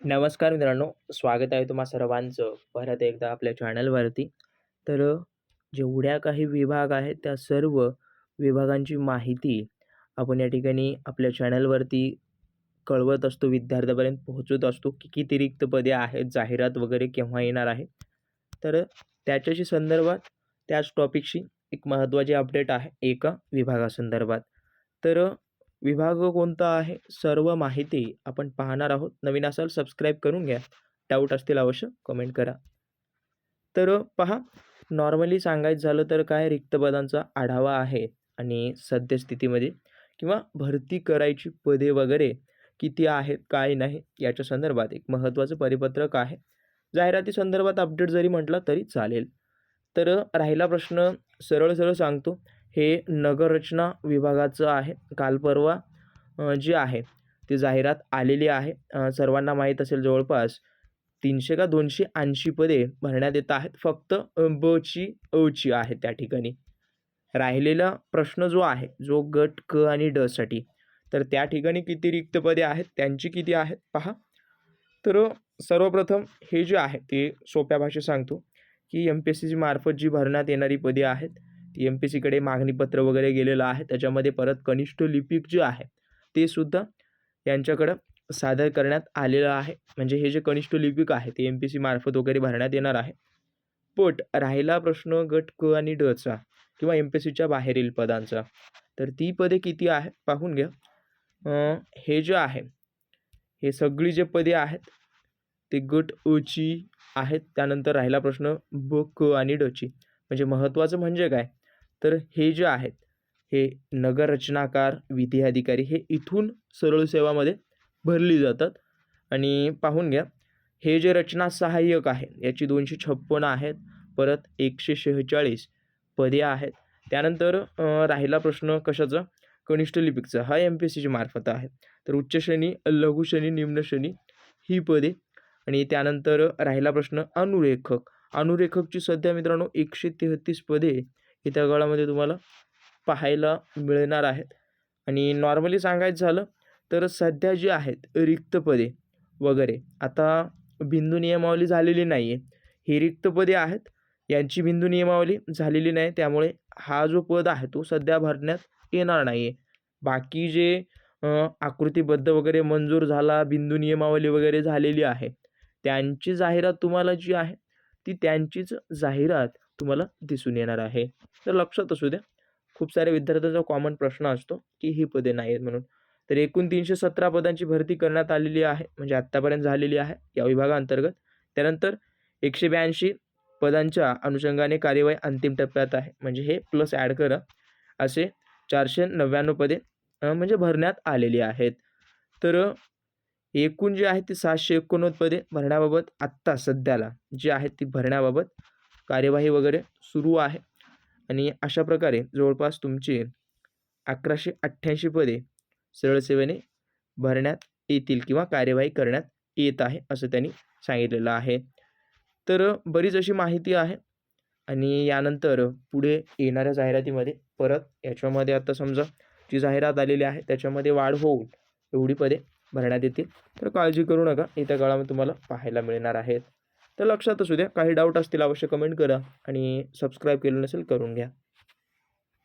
नमस्कार मित्रांनो स्वागत आहे तुम्हा सर्वांचं परत एकदा आपल्या चॅनलवरती तर जेवढ्या काही विभाग आहेत त्या सर्व विभागांची माहिती आपण या ठिकाणी आपल्या चॅनलवरती कळवत असतो विद्यार्थ्यापर्यंत पोहोचवत असतो की किती रिक्त पदे आहेत जाहिरात वगैरे केव्हा येणार आहे. तर त्याच्याशी संदर्भात त्याच टॉपिकशी एक महत्त्वाची अपडेट आहे एका विभागासंदर्भात. तर विभाग कोणता आहे? सर्व माहिती आपण पाहणार आहोत. नवीन असाल सबस्क्राईब करून घ्या. डाऊट असतील अवश्य कमेंट करा. तर पहा. नॉर्मली सांगायचं झालं तर काय? रिक्त पदांचा आढावा आहे आणि सद्यस्थितीमध्ये किंवा भरती करायची पदे वगैरे किती आहेत काय नाही याच्या संदर्भात एक महत्त्वाचं परिपत्रक आहे. जाहिराती संदर्भात अपडेट जरी म्हटलं तरी चालेल. तर राहिला प्रश्न सरळ सरळ सांगतो. हे नगररचना विभागाचं आहे. काल परवा जी आहे ती जाहिरात आलेली आहे. सर्वांना माहीत असेल जवळपास तीनशे का दोनशे ऐंशी पदे भरण्यात येत आहेत. फक्त बची अची आहे त्या ठिकाणी. राहिलेला प्रश्न जो आहे जो गट क आणि ड साठी तर त्या ठिकाणी किती रिक्त पदे आहेत त्यांची किती आहेत पहा. तर सर्वप्रथम हे जे आहे ते सोप्या भाषेत सांगतो की एम पी एस सीची मार्फत जी भरण्यात येणारी पदे आहेत ती एम पी सीकडे मागणीपत्र वगैरे गेलेलं आहे. त्याच्यामध्ये परत कनिष्ठ लिपिक जे आहे ते सुद्धा यांच्याकडं सादर करण्यात आलेलं आहे. म्हणजे हे जे कनिष्ठ लिपिक आहे ते एम पी सी मार्फत वगैरे भरण्यात येणार आहे. पट राहिला प्रश्न गट क आणि डचा किंवा एम पी सीच्या बाहेरील पदांचा. तर ती पदे किती आहेत पाहून घ्या. हे जे आहे हे सगळी जे पदे आहेत ते गट अ आहेत. त्यानंतर राहिला प्रश्न ब क आणि डची म्हणजे महत्त्वाचं म्हणजे काय? तर हे जे आहेत हे नगर रचनाकार विधी अधिकारी हे इथून सरळ सेवामध्ये भरली जातात. आणि पाहून घ्या हे जे रचना सहाय्यक आहे याची दोनशे छप्पन्न आहेत परत एकशे शेहेचाळीस पदे आहेत. त्यानंतर राहिला प्रश्न कशाचा? कनिष्ठ लिपिकचा. हा एम पी एस सीची मार्फत आहे. तर उच्च श्रेणी लघु श्रेणी निम्न श्रेणी ही पदे. आणि त्यानंतर राहिला प्रश्न अनुरेखक. अनुरेखकची सध्या मित्रांनो एकशे तेहतीस पदे येत्या काळामध्ये तुम्हाला पाहायला मिळणार आहेत. आणि नॉर्मली सांगायचं झालं तर सध्या जी आहेत रिक्त पदे वगैरे आता बिंदू नियमावली झालेली नाही आहे ही रिक्त पदे आहेत यांची बिंदू नियमावली झालेली नाही त्यामुळे हा जो पद आहे तो सध्या भरण्यात येणार नाही आहे बाकी जे आकृतीबद्ध वगैरे मंजूर झाला बिंदू नियमावली वगैरे झालेली आहे त्यांची जाहिरात तुम्हाला जी आहे ती त्यांचीच जाहिरात. तुम्हाला दिसून येणार आहे. तर लक्षात असू द्या खूप साऱ्या विद्यार्थ्यांचा कॉमन प्रश्न असतो की ही पदे नाही आहेत म्हणून. तर एकूण तीनशे सतरा पदांची भरती करण्यात आलेली आहे म्हणजे आत्तापर्यंत झालेली आहे या विभागाअंतर्गत त्यानंतर एकशे ब्याऐंशी पदांच्या अनुषंगाने कार्यवाही अंतिम टप्प्यात आहे म्हणजे हे प्लस ॲड करा. असे चारशे नव्याण्णव पदे म्हणजे भरण्यात आलेली आहेत. तर एकूण जे आहे ती सहाशे एकोणनव्वद पदे भरण्याबाबत आत्ता सध्याला जी आहेत ती भरण्याबाबत कार्यवाही वगैरे सुरू आहे. आणि अशा प्रकारे जवळपास तुमची अकराशे अठ्ठ्याऐंशी पदे सरळसेवेने भरण्यात येतील किंवा कार्यवाही करण्यात येत आहे असं त्यांनी सांगितलेलं आहे. तर बरीच अशी माहिती आहे आणि यानंतर पुढे येणाऱ्या जाहिरातीमध्ये परत याच्यामध्ये आता समजा जी जाहिरात आलेली आहे त्याच्यामध्ये वाढ होऊन एवढी पदे भरण्यात येतील. तर काळजी करू नका येत्या काळामध्ये तुम्हाला पाहायला मिळणार आहेत. तर लक्षात असू द्या काही डाऊट असतील अवश्य कमेंट करा आणि सबस्क्राईब केलं नसेल करून घ्या.